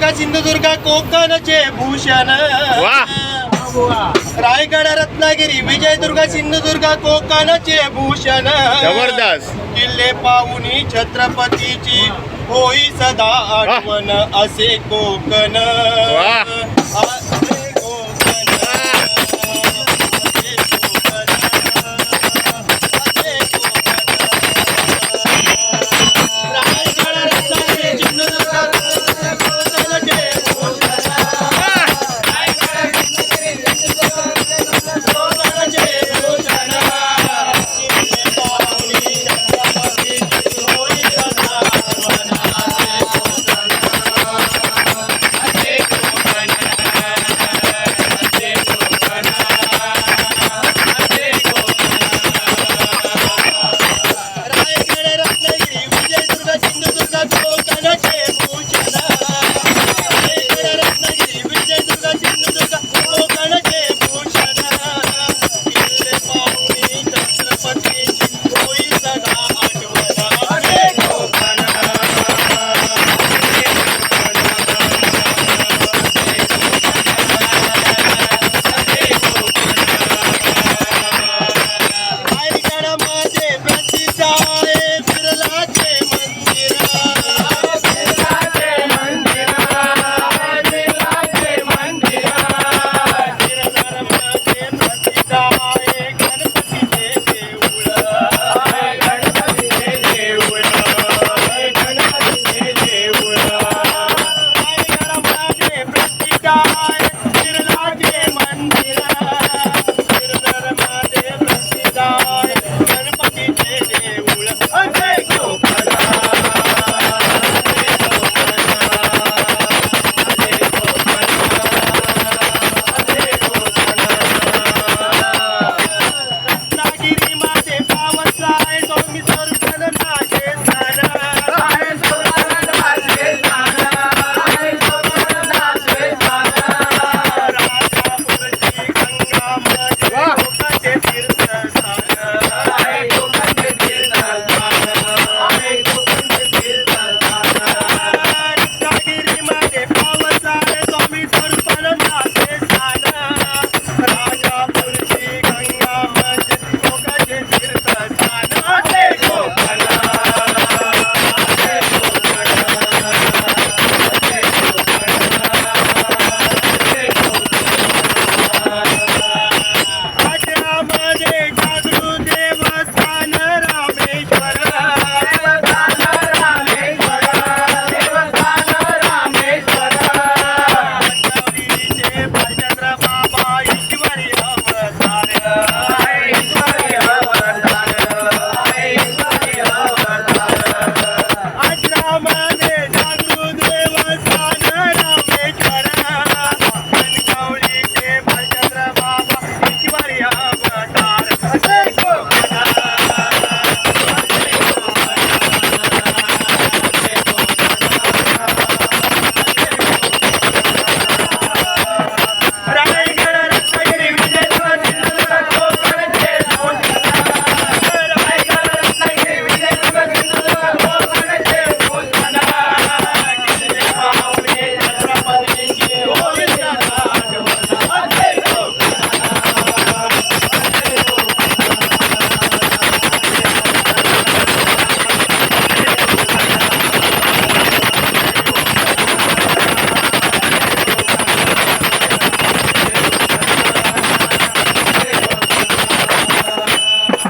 विजयदुर्ग सिंधुदुर्ग कोकणचे भूषण. रायगड रत्नागिरी विजयदुर्ग सिंधुदुर्ग कोकणचे भूषण. जबरदस्त. किल्ले पाहुणी छत्रपतीची होई सदा आठवण असे कोकण.